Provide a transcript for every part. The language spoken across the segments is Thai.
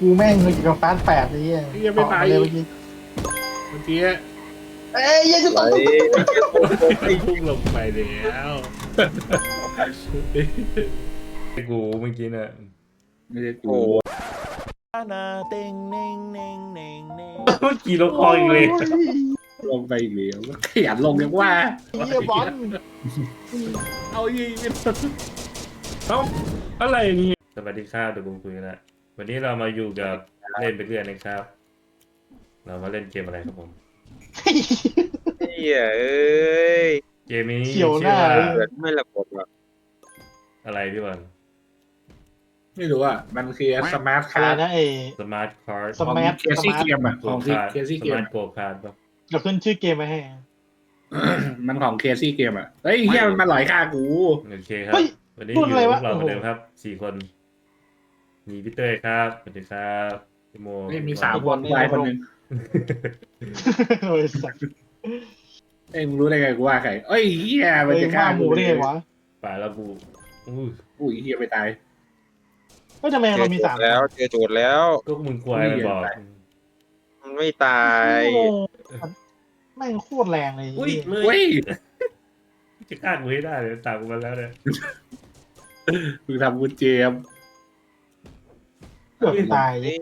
กูแม่งเลยกับฟาสแปดเลยเหี้ยเหี้ยไม่ไป เลยเมื่อกี้เมื่อกี้เอ้ยยังจะไหลต้องไอ้พุ่งลงไปแล้วไอ้กูเมื่อกี้น่ะไม่ใช่โอ้กูนาเต็งเน่งเน่งเน่งเน่งเมื่อกี้ลงคออีกเลย ลงไปอีกแล้วขยันลงยังว่าเหี้ยบอลเอายิงเอ้าอะไรนี่สวัสดีครับเดี๋ยวผมคุยกันละ วันนี้เรามาอยู่กับเล่นไปเรื่อยนะครับ เรามาเล่นเกมอะไรครับผมเหี้ยเอ้ยเกมนี้เขียวหชื่อน้าว่าเลยเกิดไม่ระบบหรอกอะไรพี่บอลไม่รู้อะ มันคือสมาร์ทอะไรคาร์ดนะเอสมาร์ทคาร์ดสมาร์ทเคซี่เกมอะโกของคาร์ดเคซี่สเกมมาร์ทโกคาร์ดปะเดี๋ยวขึ้นชื่อเกมไว้ให้ มันของเคซี่เกมอะ เฮ้ยเฮียมันมาหลอยค่ากู โอเคครับ เฮ้ยวันนี้รุ่อนยู่อะไรพววะกเราเหมือนโอ้โหเดิมครับสี่คน มีพี่เต้ยครับสวัสดีครับพี่โมเฮ้ยมีสาวบอลวายคนหนึ่งโอ้ยสัตว์เอ้ยมึงรู้ได้ไงกูว่าใครเอ้ยเฮียมันเอ้ยจะฆ่าว่าหมูได้ไงวะป่าแล้วกูอุ้ยอุ้ยเฮียไปตายเฮ้ยทำไมเจเราอมีโจสาทมย์แล้วเจอโจทย์แล้วก็มึงควายมันบอกมันไม่ตายโอ้แม่งโคตรแรงเลยอุ้ยเลยเฮ้ยจะฆ่ากูให้ได้เลยตามกูมาแล้วเนี่ยมึงทำกูเจมส์ เกือบตายเย้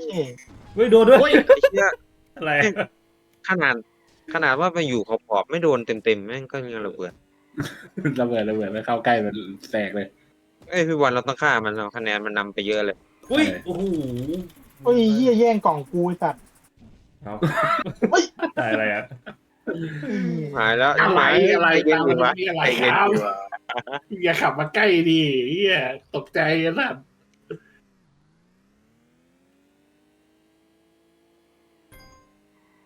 เฮ้ยโดนด้วย โอ้ยไอ้เหี้ยอะไรขนาดขนาดว่าไปอยู่ขอบๆไม่โดนเต็มๆแม่งก็ยังระเบิดระเบิดระเบิดไม่เข้าใกล้มันแตกเลยเอ้ยพี่วันเราต้องฆ่ามันเราคะแนนมันนำไปเยอะเลย อุ้ยโอ้โหโอ้ยเหี้ยแย่งกล่องกูไอ้สัตว์เอาเฮ้ยตายอะไรอะหายแล้วอะไรอะไรใจเย็นตามดีมันวะมีอะไรใจคเย็นรับดีวะอย่าขับมาใกล้ดิเฮียตกใจนะ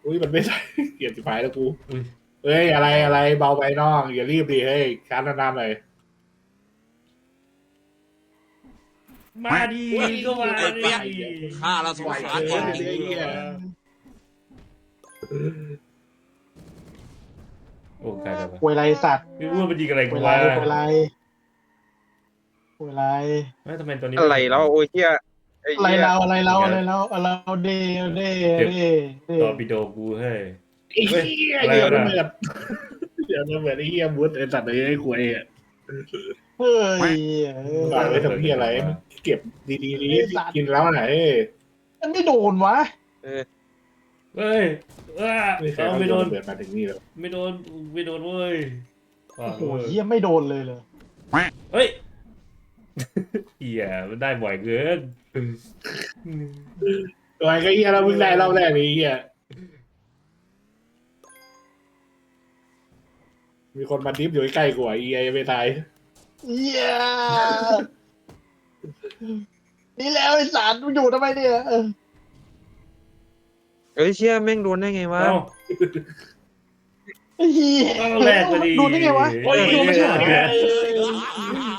อุ้ยมันไม่ใช่เกียรติภายแล้วกูอุ้ยเฮ้ยอะไรอะไรเบาไปน้องอย่ารีบดิเฮ้ยชาร์จนานๆหน่อยมาดีก็มาดีข้าเราสงสารคนจริงโอ้กลายเป็นควยไรสัตว์พี่อ้วนมันยิงอะไรคกูวยไรวะควยไรควยไร ไม่ทำไมตอนนี้อะไรแล้วโอ้ยเหี้ยไอ้อะไรเหี้ยเราอะไรเราอะไรเราอะไรเราเดเดเดเดต่อปิโดกูเฮ้ยไอ้เฮียอะไรเดี๋ยววะระเบิดเดี๋ยวระเบิดไอ้เฮียมุดไอ้สัตว์เลยไอ้ขวยอะเฮ้ยฝากไว้ทำเฮียอะไร เก็บดีๆนี้กินแล้วไหนมันไม่โดนวะเฮ้ยว้าไม่เคยเอาเอาไม่โดนระเบิดมาถึงนี่แล้วไม่โดนไม่โดนเว้ยโอ้โหเหี้ยไม่โดนเลยเลยเฮ้ย เหี้ยมันได้บ่อยเกินอะไรก็เฮียเราเพิ่งได้รอบแรกเลยไอ้เฮียมีคนมาดิฟอยู่ใกล้ๆกูอะไอ้เฮียยังไม่ตายเหี้ยนี่แล้วไอ้สารมันอยู่ทำไมเนี่ยเออเอ้ยเชี่ยแม่งโดนได้ไงวะ เอ้าไอ้เหี้ยเอาแรกพอดีโดนได้ไงวะ โอ้ยโดนไม่ใช่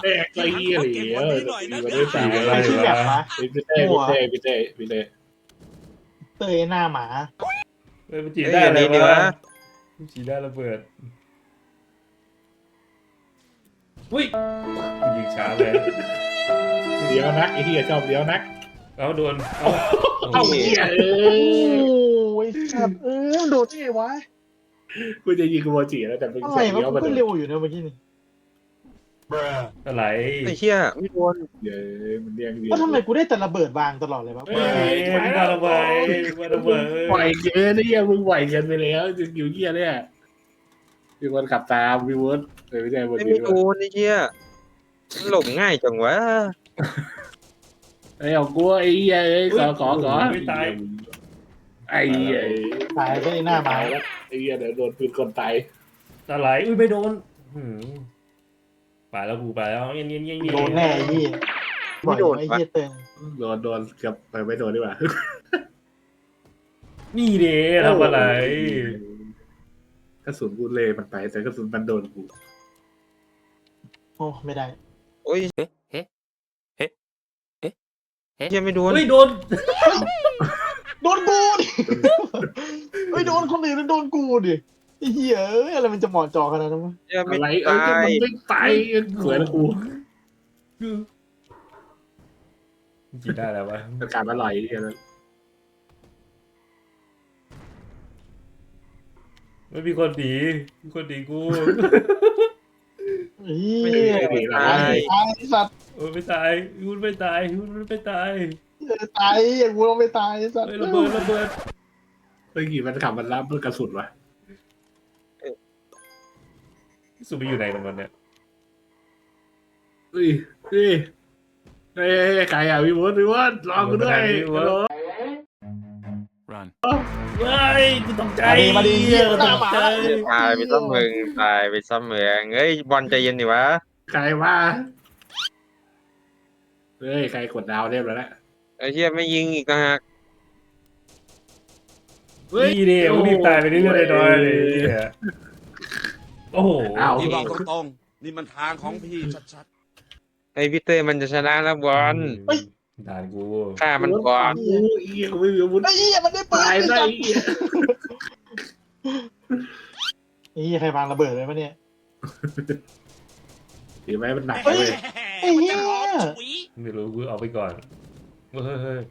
เหรอแรกก็เฮียเลยเออมันได้สีตายอะไรชื่อแบบวะวะพี่เต้พี่เต้พี่เต้พี่เต้เตยหน้าหมาเฮ้ยมันจีเอ้ยได้อย่าอะไรดีดีวะวะมันจีได้ระเบิดอุ้ยยิงช้าเลยเดี๋ยวนักไอ้เฮียชอบเดี๋ยวนักเอาโดนเอาเอ้าเฮียเอโอ้อยสัตว์เออมันโดดได้ไงวะกูจะยิงกูโมจิแล้วแต่มึงอะไรใส่วะเลี้ยวมัมานก็โดนเร็วอยู่นะเมื่อกี้นี่ อะไรไอ้เชี่ยไม่โดนเดี๋ยวมันเรียงเรียงแล้วทำไมกูได้แต่ระเบิดวางตลอดเลยวะเฮ้ยไม่มาระเบิดมาระเบิดปล่อยเกินไอ้เฮียมึงไหวเกินไปแล้วจะอยู่เฮียเนี่ยมีคนขับตามมีวุฒิเออไม่ใช่โมไม่จิไม่โดนไอ้เชี่ยมันหลบง่ายจังวะไอ้เอากูไอ้เฮียไอ้ขอขอขอไม่ตาย ไอ้เฮียตายไปหน้าหมาตายแล้วไอ้เฮียเดี๋ยวโดนปืนคนตายตาไหลอุ้ยไม่โดนหืม ไปแล้วกูไปแล้วเงี้ยเงี้ยเงี้ยเงี้ยโดนแน่ไอ้ยี่บ่อยไอ้ยี่เติงโดนโดนเกับไปไม่โดนดีกว่านี่เด้ทำอะไรกระสุนกูเลยมันไป แต่กระสุนมันโดนกูโอ้ไม่ได้โอ้ยเฮ้เฮ้เฮ้เฮ้เฮ้เชี่ยไม่โดนเฮ้ยโดนโดนกูดิเฮ้ยโดนคนอื่นแล้วโดนกูดิ เยอะอะไรมันจะหมอนจอขนาดนั้นวะยังอะไรเออตามันไม่ตายสวยนะกูกินได้แล้ววะอากาศอร่อยเดียนะไม่มีคนดีมีคนดีกูไม่ตายสัตว์เออไม่ตายคุณไม่ตายคุณไม่ตายตายอย่างกูต้องไม่ตายสัตว์ระเบิดระเบิดไฮ้กี่มันขับมันรับเพื่อกระสุนวะ สุไปอยู่ไหนกันวันเนี่ยเฮ้ยเฮ้ยเฮ้ยใครอะวิววิวรอกูด้วยฮัลโหล Run. เฮ้ยกูตกใจมาดีมาดีเฮียหน้าหมาตายไปซ้ำมึงตายไปซ้ำเมืองเฮ้ยบอลใจเย็นดิวะใครว่าเฮ้ยใครกดดาวเรียบร้อยแล้วไอ้เหี้ยไม่ยิงอีกนะฮะนี่ดิมึงรีบตายไปเรื่อยๆหน่อยเนี่ย โอ้โหอ้าว นี่บอกตรงๆนี่มันทางของพี่ชัดไอ้พี่เต้มันจะชนะแล้วบอลด่านกูฆ่ามันก่อนโอ้ยเหี้ยกูไม่มีอาวุธไอ้เฮียมันได้ปืนตายไอ้ได้สัตว์เหี้ยไอ้เฮียใครวางระเบิดไว้ปะเนี่ย ถือไหมมันหนักเฮ้เลยยไอ้เฮียไม่รู้กูเอาไปก่อนเฮ้ยเฮ้ย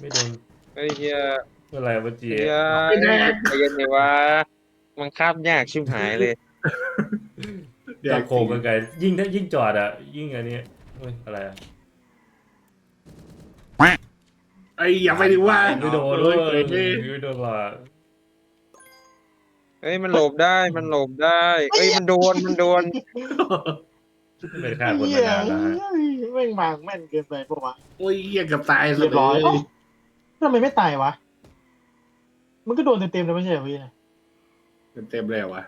ไม่โดนไอ้เหี้ย อะไรวะเจีเหี้ยใจเย็นดิวะมันคาบยากชิบหายเลยตะโคมกันไกลยิ่งถ้ายิ่งจอดอะ ยิ่งอันนี้เฮ้ยอะไรอะไอ้ยังไม่ได้ว่าไม่โดนเลเลยยเกิดเลยไม่โดนหรอกเฮ้ยมันหลบได้มันหลบได้เฮ้ยมันโดนมันโดนไม่ได้ฆ่าไอ้คนเฮีมายนานแล้วฮะแม่งมางแม่นเกินไปปะวะโอ้ยเหี้ยเกับตายเรียบร้อยเอ้าทำไมไม่ตายวะ มันก็โดนเต็มๆเลยไม่ใช่เหรอพี่นะเต็มๆเลยวะ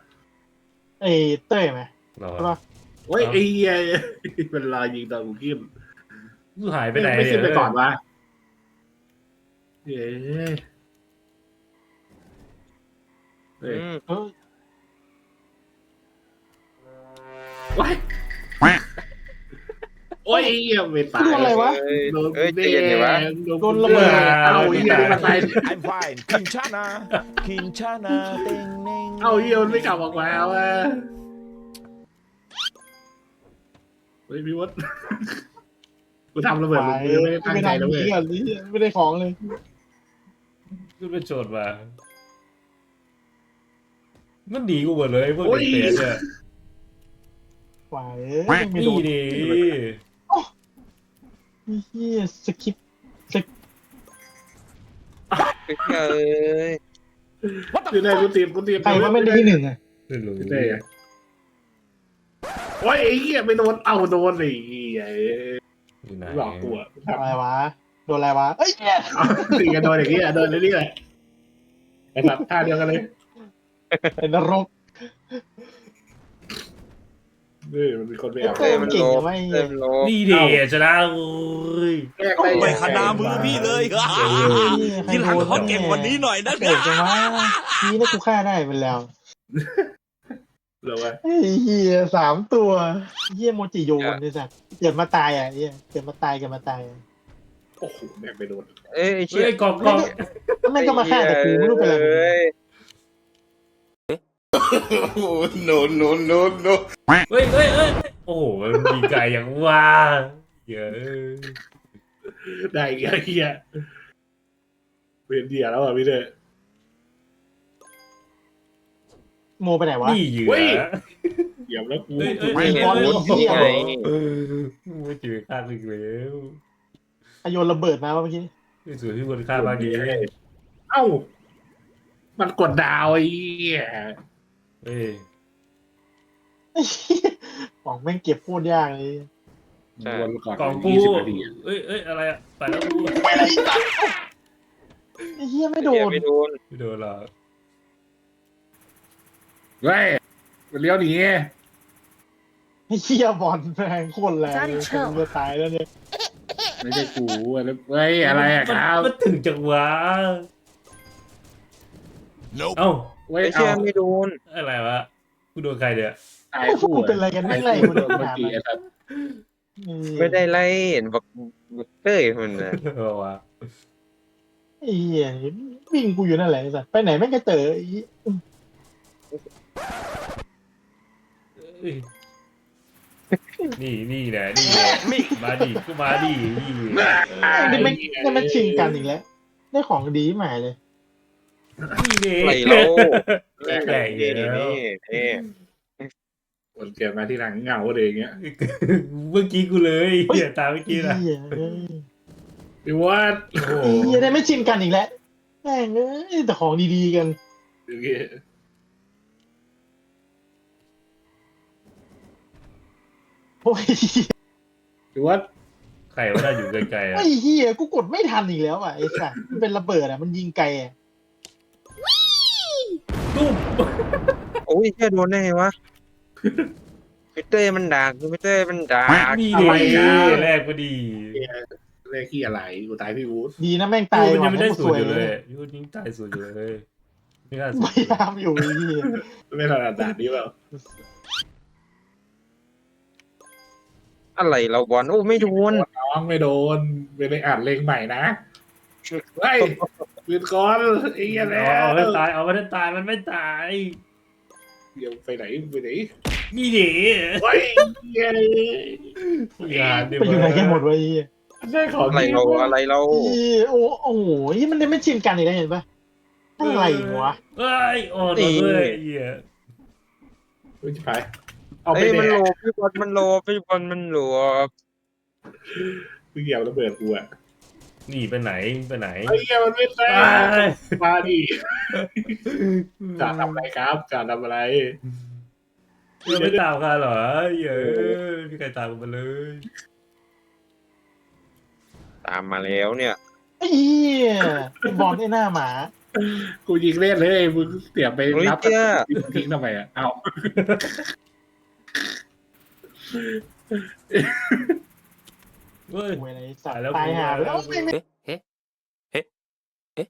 ไอ้เต้ยไหมหรอใช่ปะโอ้ยไอ้เหี้ยมันรอยิงตอนกูขึ้นกูหายไปไหนไม่ขึ้นไปเยก่อนวะเย้เฮ้ยอืมเฮ้ยว้าย โอ้ยไอ้เหี้ยไม่ตายโดนอะไรวะเฮ้ยโดนเฮ้ยใจเย็นดิวะ โดนระเบิดเอ้าไอ้เหี้ยมาตาย I'm fine. Kinshana. Kinshana. Ding, ding. เอ้าเหี้ยมันไม่กลับออกมาว่ะเฮ้ยพี่วศกูทำระเบิดลงมือไม่ได้ตั้งใจนะไม่เว้ยได้ทำเหี้ยไม่ได้ของเลยกูเป็นโจทย์มามันดีกูหมดเลยพวกเด็กเตะเนี่ยหวายเอ้ยไม่โดนี่นดิ เฮียสคริปต์เฮ้ยคือได้กูตีมกูตีมใครว่าไม่ได้ที่หนึ่งอะไม่รู้ได้ไงโอ้ยไอ้เหี้ยไม่โดนเอาโดนไอ้เหี้ยอยู่ไหนหลอกกูอะอะไรวะ โดนอะไรวะเอ้ยเนี่ยตีกันโดนอย่างเงี้ยโดนเรื่อยๆไอ้สัตว์ท่าเดียวกันเลยเป็นนรก นี่มันมีคนไปเอาเต้ยมันเก่งอะไม่เต็มโลนี่ดิชนะโอ้ยแกล้งได้ๆไม่ขนามือพี่เลยทีหลังขอเก่งกว่านี้หน่อยนะเก่งจังวะนี่นะกูฆ่าได้ไปแล้วเหรอวะไอ้เฮียสามตัวเฮียโมจิโยนนี่สัตว์เกิดมาตายอะเฮียเกิดมาตายเกิดมาตายโอ้โหแม่งไปโดนเอ้ยไอ้เฮ้เชี่ยยกล่องกล่องแล้วแม่งก็มาฆ่าแต่กูไม่รู้เป็นอะไร เอ้ยเฮ้ยเฮ้ยเฮ้ยโอ้โหมันมีไก่อย่างว่าเยอะได้อีกแล้วไอ้เหี้ยเวียนเดียแล้วอะพี่เด้อโมไปไหนวะนี่เหยื่เฮ้อยเหยียบแล้วกูเฮ้ยเฮ้ยไม่เฮ้ยเห็นบอลรู้เหี้ยไงเออไม่เจอข้างอีกแล้วอโยนระเบิดมาเมื่อกี้ไม่สวยที่คนข้างบางทีเอ้ามันกดดาวไอ้ เหี้ยเฮ้ยไอ้เหี้ย ของแม่งเก็บโคตรยากเลยวนก่อนกล่องกูยี่สิบนาทีอะเอ้ยเอ้ยอะไรอะไปแล้วกูไปอะไรสัตว์ไอ้เฮียไม่โดน ไม่โดนไม่โดนหรอกเฮ้ยมันเลี้ยวหนีไอ้เฮียบอลแม่งโคตรแรงเลยกูจะตายแล้วเนี่ยไม่ใช่กูอะไรเฮ้ยอะไรอะครับ มันถึงจังหวะ Nope. เอ้า เว้ยไอ้เอาเชี่ยไม่โดนอะไรวะกูโดนใครเนี่ยตายพวกคู่กูเป็นอะไรกันไม่ไล่กูโดเดินนเมื่อหากี้มาไอ้สัตว์ไม่ได้ไล่เห็นบอกเต้ยมันนะบอกว่าไอ้เฮียวิ่งกูอยู่นั่นแหละไอ้สัตว์ไปไหนแม่งก็เจอไอ้เหี้ยเอ้ยนี่นี่แหละนี่แหละมาดิก็มาดินี่นี่แม่งนี่แม่งชิงกันอีกแล้วได้ของดีใหม่เลย นี่เด็อะไรเราแหลกแหลกเยนี่อะนี่นี่คนเกิดมาที่หลังเหงาเลยอย่างเงี้ยเมื่อกี้กูเลยเหี้ยตามเมื่อกี้นะเหี้ยเอ้ยพี่วัดโอ้โหเหี้ยได้ไม่ชินกันอีกแล้วแม่งเอ้ยแต่ของดีๆกัน อย่างเงี้ยโอ้ยพี่วัดใครว่าได้อยู่ไกลๆอะไอ้เหี้ยกูกดไม่ทันอีกแล้วอะไอ้สัสมันเป็นระเบิดอะมันยิงไกลอะ ตุ้มโอ้ยแค่โดนได้ไงวะพีเต้มันด่าคือพีเต้มันด่านี่เด็แรกพอดีเลขที่อะไรกูตายพี่วูดดีนะแม่งตาตายยมันยังไม่ได้ว่ะสูตรอยู่เลเลยยยูยิงตายสูตรอยู่เลยไม่น่าสูพตรยายามอยู่ไอ้เหี้ยไม่ถนัดด่านนี้เปล่าอะไรเราบอลโอ้ไม่โดนน้องไม่โดนไม่ได้อ่านเลขใหม่นะเฮ้ย ปืนก้อนไอ้เหี้ยแล้วเอาให้ตายเอาให้ตายมันไม่ตายเดี๋ยวไปไหนไปไหนนี่เด็เฮ้ยเย้งานเดี๋ยวไปอยู่ไหนกันหมดวะไอ้เหี้ยได้ของอะไรดีเราวะอะไรเราเหี้ยโอ้โอ้โหยี่มันได้ไม่ชินกันอีกแล้วเห็นปะอะไรวะเอ้ยโอ้โหเลยเหี้ยเฮ้ยไปเอาไปเอ้ยแดมันโลกบพี่บอลมันโลบพี่บอลมันโลบเพิ่งเหยียบระเบิดกูอะ หนีไปไหนไปไหนไอ้เหี้ยมันไม่แตไปกมาดิจะทำอะไรครับจะทำอะไรเพื่อไม่ตามกันเหรอเยอะพี่ใครตามกันมาเลยตามมาแล้วเนี่ยไอ้เหี้ยไอ้บอลไอ้หน้าหมากูยิงเล่นเลยมึงเสียบไปเฮ้ยนับเจ้าทิ้งทำไมอะเอา เฮ้ยโอ้ยอะไรสัตตายว์แล้วตายหาไปแล้วกูไม่ไม่เอ๊ะเอ๊ะเอ๊ะ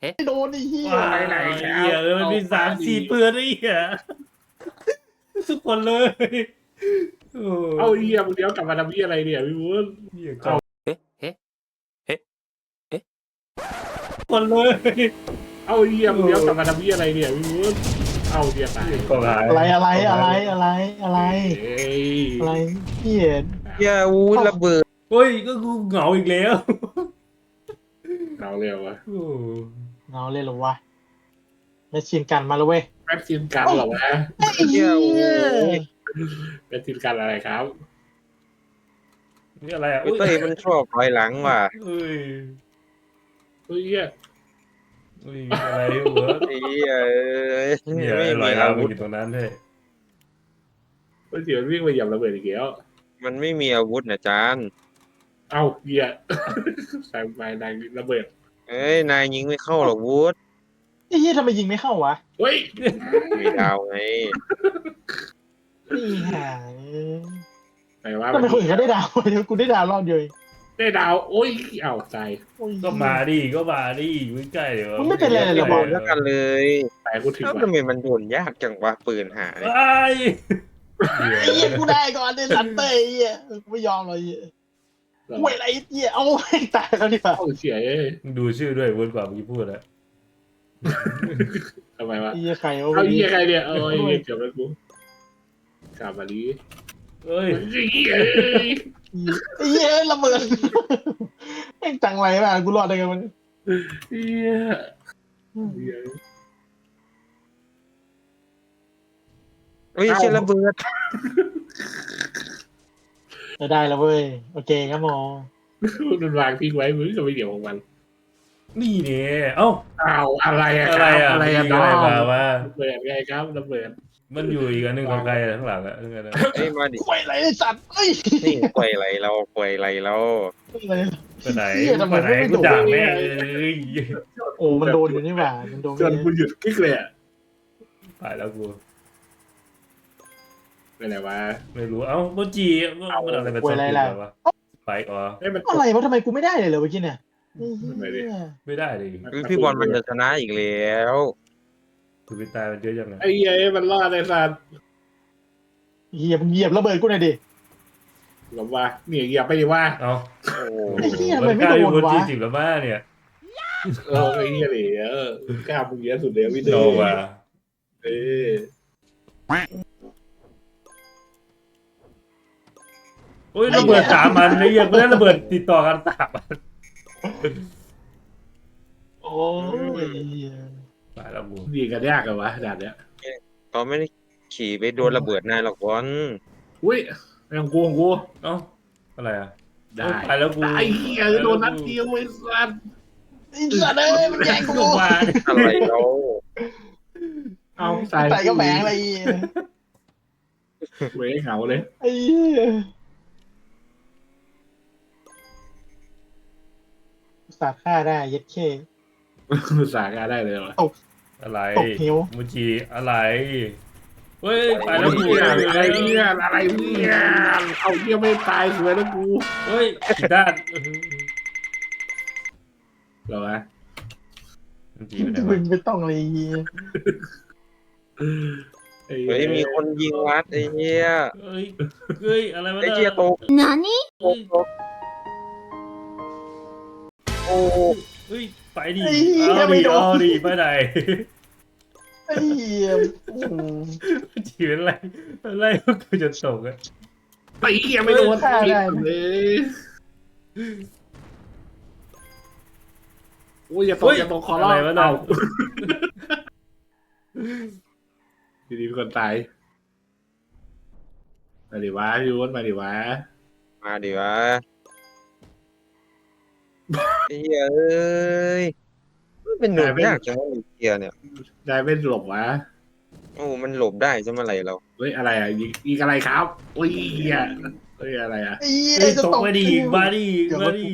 เอ๊ะไม่โดนไอ้เหี้ยว้ายเหี้ยเออมันมีสามสี่เปืนไอ้เหี้ยทุกคนเลยโอ้เอาเหี้ยมึงเดี๋ยวกลับมาทำเหี้ยอะไรเนี่ยพี่วุ้นเหี้ยก็เอ๊ะเอ๊ะทุกคนเลยเอาเหี้ยมึงเดี๋ยวกลับมาทำเหี้ยอะไรเนี่ยพี่วุ้นเอาเหี้ยตายก็หายอะไรอะไรอะไรอะไรอะไรเฮ้ยอะไรเหี้ยเจ้าอู้ระเบิด เฮ้ยก็กูเหงาอีกแล้วเราเร็ววะโอ้เอาเลยเหรอวะไม่ชินกันมาแล้วเว้ยแมทซินกันเหรอวะไอ้เหี้ยแมทซินกันอะไรครับนี่อะไรอะพี่เต้มันชอบถอยหลังว่ะเอ้ยเฮ้ยเหี้ยเอ้ยมีอะไรหัวไอ้เหี้ยเอ้ยเนี่ยไม่ลมีอยอาน้ำวุธอยู่ตรงนั้นเลยเฮ้ยเดี๋ยววิ่งไปเหยียบระเบิดอีกแล้วมันไม่มีอาวุธนะจาน เอาเหี้ยใส่ไปดังระเบิดเอ้ย นายยิงไม่เข้าหรอกวุธไอ้เหี้ยทำไมยิงไม่เข้าวะเฮ้ยมีดาวไงนี่หาไหนวะทำไมคนอื่นเขาได้ดาวเดี๋ยวกูได้ดาวรอบเดียวเองได้ดาวโอ้ยเอาใจโอ้ย ก็มาดิก็มาดิวิ่งใกล้เดี๋ยวมึงไม่เป็นไรเลยเหรอ บอกแล้วกันเลยแต่กูถึงแล้วว่ะทำไมมันโดนยากจังวะปืนหาเนี่ย ไอ้ ไอ้เหี้ยกูได้ก่อนไอ้สันเต้ไอ้เหี้ยกูไม่ยอมเลยไอ้เหี้ย เว้ยอะไรไอ้เหี้ยเอาไม่ตายแล้วดิป่ะเอาเสียเอ้ยมึงดูชื่อด้วยวนกว่าเมื่อกี้พูดอะทำไมวะไอ้เหี้ยใครเอาเอาเหี้ยใครเนี่ยเอ้ยเกือบแล้วกูกลับมาลีเอ้ยเหี้ยไอ้เหี้ยระเบิดแม่งจังไรมากกูรอดได้ไงมันเหี้ยเหี้ยเฮ้ยเชื่อระเบิด จะได้แล้วเว้ย โอเคครับหมอมันวางทิ้งไว้มึงก็ไม่เดี๋ยวของมัน นี่เนี่ยเอ้าอ้าวอะไรอะคอะไรรับอะอะไรมีอะอะน้อไรงมาว่า ระเบิดไงครับระเบิดมันอยู่อีกอันหนึงของใครอะข้างหลังอะข้างหลังอะเอ้ยมาดิเว้ยอะไรไอ้สัตว์เอ้ยนี่ปล่อยไหลเราปล่อยไหลเราอะไร ไปไหนเหี้ยทำไมไปไหนไม่กูโดนด่าแม่งเลยโอ้มันโดนอยู่นี่หว่ามันโดนจนกูหยุดกิ๊กเลยอะตายแล้วกู ไปไหนวะ ไม่รู้ เอ้าโมจิมันอะไรเป็นตัวอะไรวะไปอ๋อเอ้ยมัน อะไรวะทำไมกูไม่ได้เลยเหรอเมื่อกี้เนี่ยไม่ได้ ไม่ได้เลยเฮ้ยพี่บอลมันจะชนะอีกแล้วคือไปตายมันเยอะยังไงไอ้เหี้ยมันรอดไอ้สัตว์เหยียบเหยียบระเบิดกูหน่อยดิ หลบว่าเนี่ยอย่าไปดิว่าเอ้าโอ้โหไอ้เหี้ยมันทำไมไม่กล้าโดอยู่นบนวะจีสิบแล้วบ้าเนี่ยเออไอ้เหี้ยเลยเออกล้ามึงเยอะสุดเลยพี่เต้โนว่ะเออ อ้ยระเบิดสามมันไอ้เหี้ยกูได้ระเบิดติดต่อกันสามอันโอ้ยตายแล้วกูยิงกันยากกันวะด่านเนี้ยเขาไม่ได้ขี่ไปโดนระเบิดนายหรอกบอลอุ้ยไอ้ของกูของกูเอ้าอะไรอะได้ตายแล้วกูไอ้เหี้ยโดนนัดเดียวไอ้สัสไอ้สัตว์เอ้ยมันแย่งกูลงมาอะไรเราเอาตายใส่ก็แหมงอะไรอีกเว้ยเหงาเลยไอ้ สาดฆ่าได้เย็ดเคสาการได้เลยวะอะไรตกหิวมูจิอะไรเฮ้ยตายแล้วกูเหี้ยอะไรเนี่ยอะไรเนี่ยเอาเหี้ยไม่ตายสวยแล้วกูเฮ้ยผิดด้านเหรอวะมูจิไปไหนมึวะงไม่ต้องเลยไอ้เฮ้ยมีคนยิงวัดไอ้เหี้ยเฮ้ยเฮ้ยอะไรวะไอ้นี่เหี้ยตก何ตกตก โอ้ เฮ้ยไปดิไอ้เหี้ยเอาไม่ดิโดน เอาดิไปไหน ไอ้เหี้ยโอ้โหมูจิเป็นอะไรอะไรก็กูจะตกอะไอ้เหี้ยไม่โดนฆ่าได้เลยโอ้ยอย่าตกอย่าตกขอร้องอะไรวะน่ะดีดีๆมีคนตายมาดิวะพี่วุ้นมาดิวะมาดิวะ ไอ้เหี้ยเอ้ยมันเป็นหนุ่มยากจังวะไอ้เหี้ยเนี่ยได้ไม่หลบวะโอ้มันหลบได้ใช่ไหมอะไรเราเฮ้ยอะไรอะยิงยิงอะไรครับโอ้ยเหี้ยเฮ้ยอะไรอะไอ้เหี้ยเฮ้ยจะตกตกมาดิมาดิมาดิ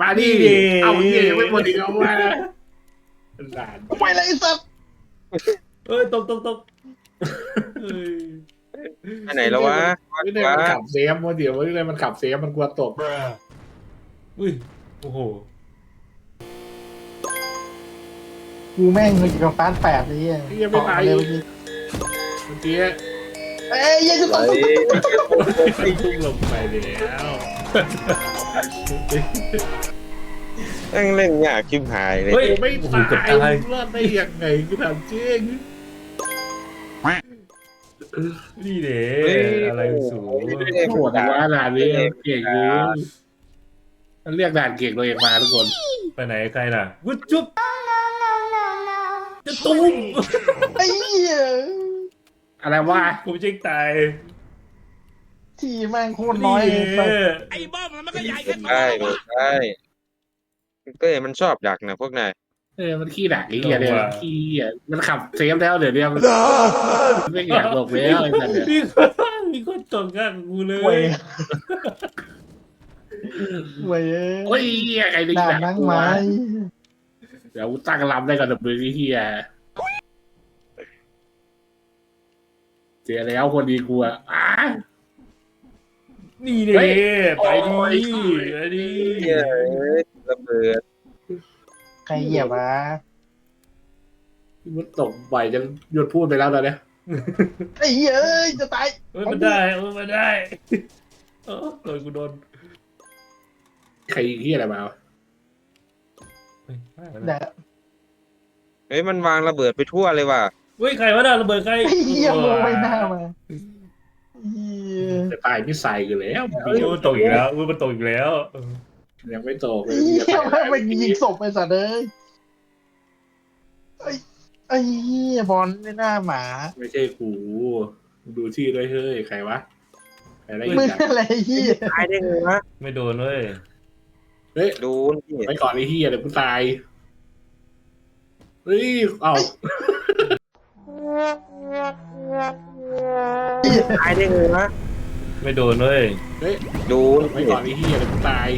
มาดินี่ดิ เอาเหี้ยยังไม่หมดอีกเอามาด่านไปเลยไอ้สัตว์เฮ้ยตกตกตกเฮ้ยอันไหนแล้ววะไม่ได้วะมันขับเซฟมาเดี๋ยวไม่ได้มันขับเซฟมันกลัวตกอุ้ย โอ้โห กูแม่งเลยกับฟาสแปดไอ้เหี้ยเหี้ยไม่ตาย เร็วเมื่อกี้เอ้ยยังจะตกเฮ้ยไอ้ทุ่งลงไปแล้วแม่งเล่นยากชิบหายเลย เฮ้ย ไม่โอ้โหตาเกือบยตาย รอดได้ยังไงกูถามจริงนี่เด้อะไรสูงไม่ได้โห โหดดนะอะว่าด่านนี้เก่งอยู่ มันเรียกด่านเก่งตัวเองมาทุกคน ไปไหนใครน่ะวุ้ยจุ๊บจะตุ้มไอ้เหี้ยอะไรวะกูเจ๊งตายทีแม่งโคตรน้อยเลยสัตว์ไอ้บ้ามันก็ใหญ่แค่ตัวใช่ใช่เต้มันชอบดักนะพวกนายเออมันขี้ดักไอ้เหี้ยเนี่ยมันขี้อะมันขับเซฟแล้วเดี๋ยวเนี้มันไม่อยากหลบแล้วไอ้สัตว์เนี่ยมีคนมีคนตกข้างกูเลเว้ยย เว้ยโอ้ยเหี้ยใครได้ด่าดักนั่งกูไม้วะเดี๋ยวกูตั้งลำได้ก่อนดับเบิลเหี้ยเสียแล้วคนดีกูอะอ้า นี่เด้เฮ้ยไปดิโอ้ยไปดิเหี้ยเอ้ยระเบิดใครเหยียบวะมันตกบ่อยจนหยุดพูดไปแล้วตอนเนี้ยไอ้เหี้ยเอ้ยจะตาย เฮ้ยมันได้เออมันได้เออโดนกูโดน ใครยิงเหี้ยอะไรมาวะเฮ้ยเดี๋ยวเฮ้ยมันวางระเบิดไปทั่วเลยว่ะเฮ้ยใครวะน่ะระเบิดใครไอ้เหี้ยโมยหน้ามาเหี้ยจะตายไม่ใส่กันแล้วอุ้ยมันตกอีกแล้วอุ้ยมันตกอีกแล้วยังไม่ตกเลไอ้ยเหี้ยแม่งไปยิงศพไปสัตว์เลยไอ้ไอ้เหี้ยบอลในหน้าหมา ไม่ใช่กูดูชื่อด้วยเฮ้ยใครวะใครได้ยิมึนงจังอะไรเหี้ยตายได้ไงวะไม่โดนเว้ย เฮ้ยดูนี่ไปก่อนไอ้เหี้ยเดี๋ยวกูตาย เฮ้ย เอ้าตายได้ไงวะไม่โดนเว้ยดูไปนี่ก่อนไอ้เหี้ยเดี๋ยวกูตาย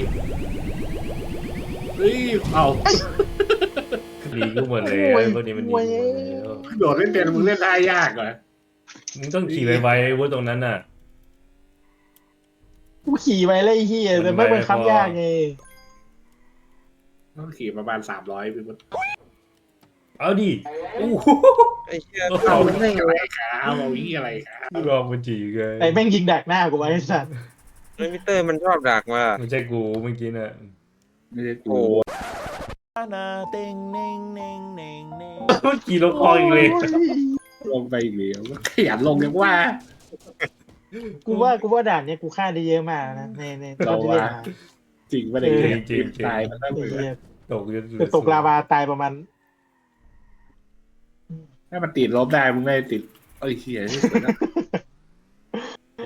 เฮ้ย เอ้าดีกูหมดแล้วพวกนี้มันดีกูหมดแล้วโดดเล่นเป็นมึงเล่นได้ยากเหรอมึงต้องขี่ไวๆเว้ยตรงนั้นน่ะกูขี่ไปเลยไอ้เหี้ยแต่ไม่เป็นคำยากไง ต้องขี่ประมาณสามร้อยพี่มันเอาดิอู้หูไอ้เหี้ยเอาเอามันได้ไงอะไรวะครับเอาอีอะไรครับกูลองมันจีไงไอ้แม่งยิงดักหน้ากูไว้ไอ้สัตว์ไอ้มิเตอร์มันชอบดักมาไม่ใช่กูเมื่อกี้น่ะไม่ใช่โอ้กูนาเต็งเน่งเน่งเน่งเน่งเมื่อกี้ลงคออีกเลยลงไปอีกแล้วขยันลงยังว่า กูว่ากูว่าด่านเนี้ยกูฆ่าได้เยอะมากนะในในตอนที่เล่นมาจริงปะเนี่ยจริงๆตายมันต้องไอ้เหมือนเหี้ย ตกจนจะตกลาวาตายประมาณ ถ้ามันติดลบได้มึงไม่ติดเอ้ยเฮียนี่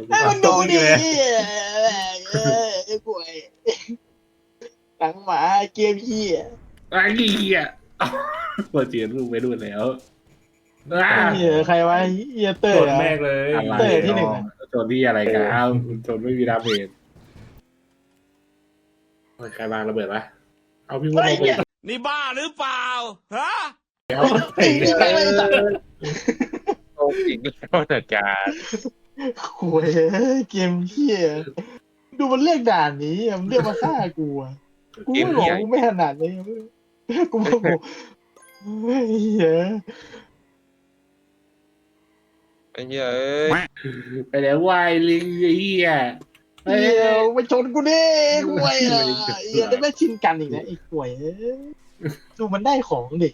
ให้มันดูดิเออไอ้ป่วยหนังหมาเกมเหี้ยไอ้เฮียเปิดเจียนลูกไปดูแล้วอ้าเหี้ยใครวะเหี้ยเตอโดร์นอะแม่งเลยอะไรเตะที่หนึ่งอะโจนที่อะไรกันโจนไม่มีดาเมจเฮ้ยใครวางระเบิดวะ เอาพี่วุ้นเฮ้ยเอาไปเหี้ยนี่บ้าหรือเปล่า ฮะไอ้เหี้ยอะไรสัตว์โอ้อีกแล้วนะจ๊ะโอ้ยเกมเหี้ยดูมันเลือกด่านนี้อะมันเลือกมาฆ่ากูอะกูไม่หลงกูไม่ถนัดเลยกูโมโหเฮ้ยเหี้ยไอ้เหี้ยเอ้ยไปแล้ววายลิงไอ้เฮีย เหี้ยไปชนกูดิห่วยอะเหี้ยได้ไม่ชินกันอีกนะไอ้ห่วยเอ้ยดูมันได้ของดิ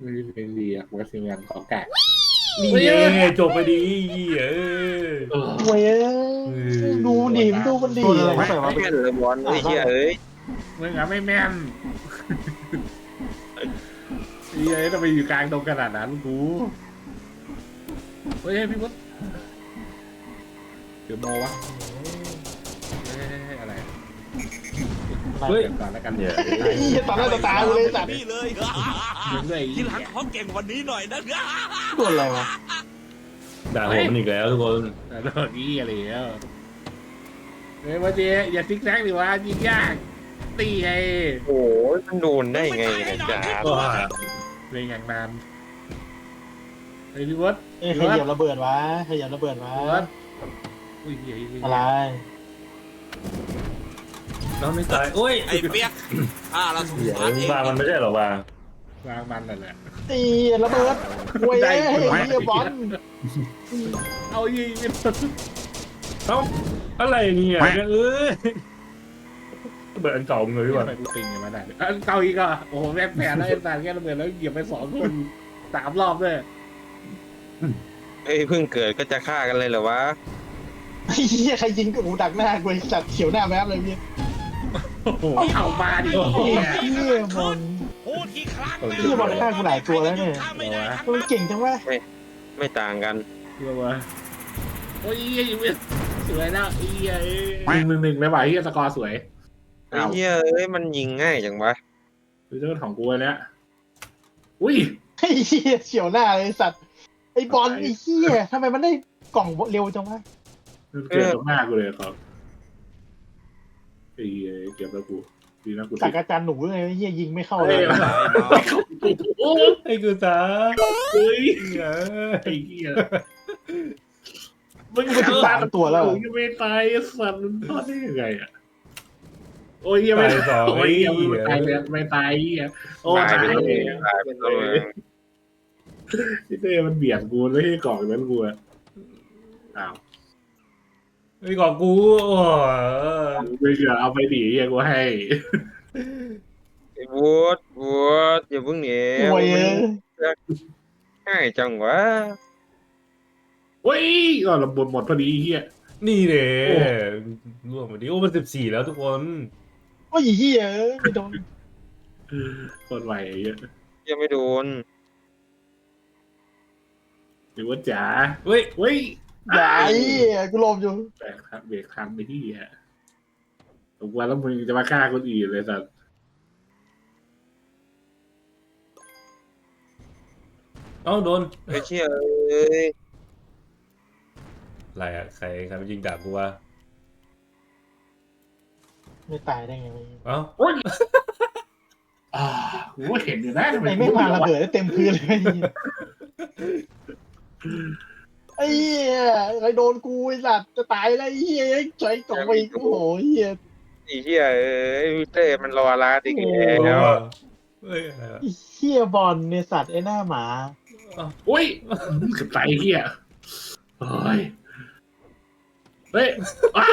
ไม่เป็นดีอะวัสิงันของแกะนี่ไงจบไปดีเออห่วยเอ้ยดูมันดิมันดูมันดิอะไรเข้าไปวะไม่แม่นเลยบอลไอ้เหี้ยเอ้ยมึงอะไม่แม่นเฮียทำไมอยู่กลางตรงขนาดนั้นกูเฮ้ยพี่วุฒิเดี๋ยวโมวะ เฮ้ยเดี๋ยวก่อนแล้วกันเนี่ยเหี้ยต่อหน้าต่อตากูเลยสัตว์นี่เลยมึงด้วยไอ้ทีเหี้ยหลังขอเก่งกวันนี้หน่อยนะโดนอะไรวะด่าผมอีกแล้วทุกคนโดนนี่อะไรแล้วเฮ้ยวันเจอย่าซิกแซกดิวะยิงยากตีไงโอ้ยมันโดนได้ไงนะจ๊ะว้าเล่นอย่างนานเฮ้ยพี่วุฒิเอ้ยใครเหยียบระเบิดวะใครเหยียบระเบิดวะพี่วุฒิอุ้ยเฮียเหี้ยอะไร น้องไม่ตายโอ้ยไอ้เปียกถ้าเราถูกเดี๋ยวฟาดเองบ้ามันไม่ใช่หรอวะวางมันนั่นแหละตีระเบิดห่วยเอ้ยเหี้ยบอลเอายิงไม่โดนเอ้าอะไรเนี่ยเอ้ยเบิดอันเก่าเลยดีกว่าไปดูติงกันมาได้อันเก่าอีกอะโอ้โหแม่งแผลแล้วไอ้สารแค่ระเบิดแล้วเหยียบไปสองคนสามรอบด้วยเอ้ยเพิ่งเกิดก็จะฆ่ากันเลยเหรอวะไอ้เหี้ยใครยิงกับหูดักหน้ากูไอ้สัตว์เขียวหน้าแวบเลยพี่ โอ้โหเอามาดิไอ้เฮียเหี้ยบอลพูดกี่ครั้งเหี้ยบอลฆ่ากูหลายตัวแล้วเนี่ยไม่ได้ทั้งมันเก่งจังวะไม่ต่างกันเชื่อวะโอ้ยเฮียอยู่เว้ยสวยแล้วเฮียหนึ่งหนึ่งหนึ่งเลยว่ะเฮียสกอร์สวยไอ้เหี้ยเอ้ยมันยิงง่ายจังวะคือเรื่องของกูเนี่ยอุ้ยไอ้เหี้ยเฉียวหน้าเลยไอ้สัตว์ไอ้บอลไอ้เหี้ยทำไมมันได้กล่องเร็วจังวะเกือบตรงหน้ากูเลยครับ ไอ้เหี้ยเก็บแล้วกูดีนะกูสัติกดอาจารย์หนูเลยไอ้เหี้ยยิงไม่เข้าเฮ้เลยยโอ้ไอ้กูสาเฮ้ยเออไอ้เหี้ยมึงกูไปถึงสามตัวแล้วยังไม่ตายไอ้สัตว์มันทอดได้ยังไงอะโอ้ยยังไม่ตายสองโอ้ไอ้ยเหี้ยังไม่ยตายเลยไม่ตายไอ้เหี้ยโอ้ตายตายไปเลเลยยตายไปเลยพี่เต้มันเบียดกูไม่ให้กล่องนั้นกูอะอ้าว ไอ้ของกูโอ้ไม่เชื่อเอาไปดีเหี้ยกูให้ไอ้วูดวูดอย่าเพิ่งหนีห่วยเอ้ยง่ายจังวะโอ้ยก็ระเบิดหมดพอดีไอ้เหี้ยนี่เด้โอ้ร่วงมาดิโอ้มันสิบสี่แล้วทุกคน โอ้ยไอ้เหี้ยเอ้ยไม่โดนคนไหวไอ้เหี้ยยังไม่โดนหรือว่าจ๋าเฮ้ยเฮ้ย อย่าไอ้เหี้ยกูหลบอยู่แบกทันเบรกทันไปที่อะผมว่าแล้วมึงจะมาฆ่าคนอื่นเลยสัตว์เอ้าโดนไอ้เชี่ยเอ้ยอะไรอะใครใครมายิงดาบกูวะไม่ตายได้ไงวะเอ้าโอ้ยอ่าโหเห็นอยู่นะทำไมไม่มาระเบิดได้เต็มพื้นเลยไอ้เหี้ยไอ้เหี้ยใครโดนกูไอ้สัตว์จะตายแล้วไอ้เหี้ยใจกล่องไปอีกโอ้โหเหี้ยไอ้เหี้ยเอ้ยวิเต้มันรอลาดอีกแล้วเฮ้ยอะไรวะไอ้เหี้ยบอลเนี่ยสัตว์ไอ้หน้าหมาโอ้ยเกับใจเหี้ยโอ้ยเฮ้ยอ้า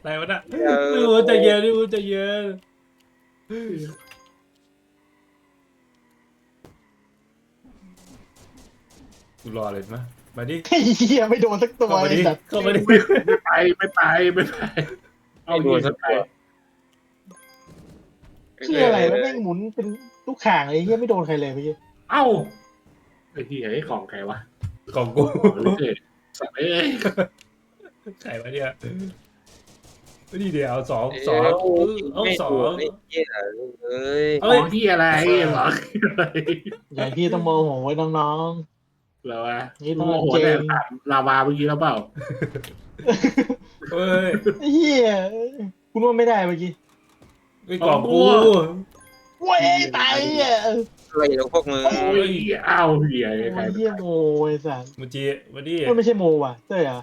อะไรวะน่ะนี่กูใจเย็นนี่กูใจเย็น กูรอเลยมั้ยมาดิไอ้เหี้ยไม่โดนสักตัวเข้ามาไอ้ดิสัตว์เข้ามาดิไม่ไปไม่ไปไม่ไปเอาไม่โดเหี้ยนสักไปตัวเหี้ยอะไรวะแม่งหมุนเป็นลูกข่างเลยไอ้เหี้ยไม่โดนใครเลยเมื่อกี้เอ้าไอ้ที่ไอ้ของใครวะของกูของลิเกสัตว์เอ้ยใครวะเนี่ยนี่เดี๋ยวสองเอ้ยสองเอาไม่สอถูกงไอ้เหี้ยลูกเอ้ย ของที่อะไรเหรออะไร อย่างพี่ต้องโมโหไว้น้อง เหรอวะนี่ต้องโอ้โหเกแต่มถามลาวาเมื่อกี้แล้วเปล่าเฮ้ยๆไอ้เหี้ยคุณว่าไม่ได้เมื่อกี้ไอ้กล่องกูเว้ยตายอะอะไรของพวกมึงโอ้ยเอ้าเหี้ยโอ้ใครยเหี้ยโมไอ้สัสเมื่อกี้วันนี้มันไม่ใช่โมว่ะเต้ยอะ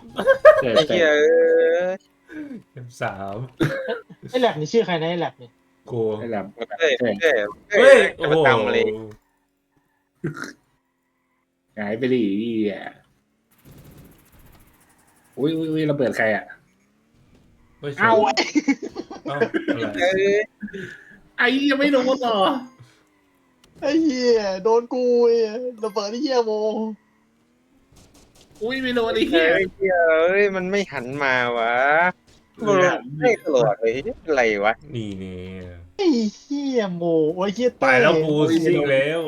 แต่ไอ้แต่เหี้ยเอ้ยสามไอ้แลบนี่ชื่อใครนะไอ้แลบเนี่ยกูไอ้แหลมเอ้ยเอ้ยเฮ้ยโอ้โอ้โหโหตามมาเลยหายไปดิเหี้ยอุ้ยอุ้ยอุ้ยระเบิดใครอะไม่ใช่เอ้าเอ้าอะไรเอ้ยไอ้ยังไม่โดนเหรอไอ้เหี้ยโดนกูไอ้ระเบิดไอ้เหี้ยโมอุ้ยไม่โดนไอ้เอ้ยเหี้ยเหี้ยเอ้ยมันไม่หันมาวะมันไม่ตลอดเลยอะไรวะนี่เนี่ยไอ้เหี้ยโมโอ้ยเหี้ยไปเต้ยแล้วกูซิงแล้ว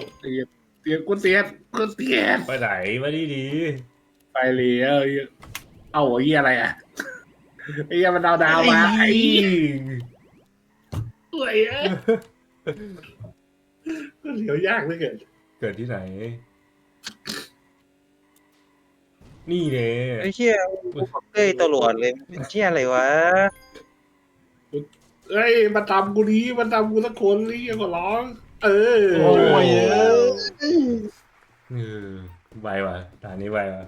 เตียงกูเตียนกูเตียนไปไหนมาดีดีไปแล้วไอ้เหี้ยเอ้าไอ้เหี้ยอะไรอะไอ้เหี้ยมันดาวดาวมาไอ้เหี้ยสวยอะก็เหลียวยากเหลือเกินเกิดที่ไหน นี่เนี่ยไอ้เหี้ยกูบอกเอ้ยตลอดเลยเป็นเหี้ยอะไรวะเอ้ยมาตามกูนี้มาตามกูสักคนนี่ก็ร้อง เออโอ้ยเอ้ยเออไวว่ะด่านนี้ไวว่ะ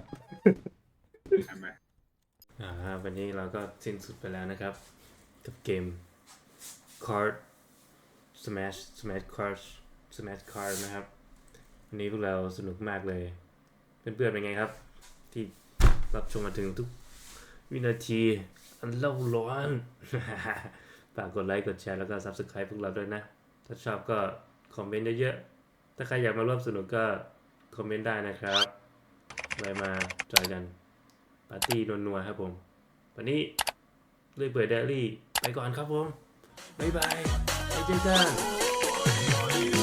ทำไมอ่าวันนี้เราก็สิ้นสุดไปแล้วนะครับ กับเกม Card Smash Smash Card Smash Card นะครับ วันนี้พวกเราสนุกมากเลย เพื่อนๆเป็นไงครับ ที่รับชมมาถึงทุกวินาที อันเล่าร้อน ฝากกดไลค์ กดแชร์ แล้วก็ Subscribe พวกเราด้วยนะ ถ้าชอบก็ คอมเมนต์เยอะๆ ถ้าใครอยากมาร่วมสนุกก็คอมเมนต์ได้นะครับไว้มาจอยกัน ปาร์ตี้นัวๆครับผม วันนี้เลื่อยเปิดเดลี่ ไปก่อนครับผม บ๊ายบายไปเจอกัน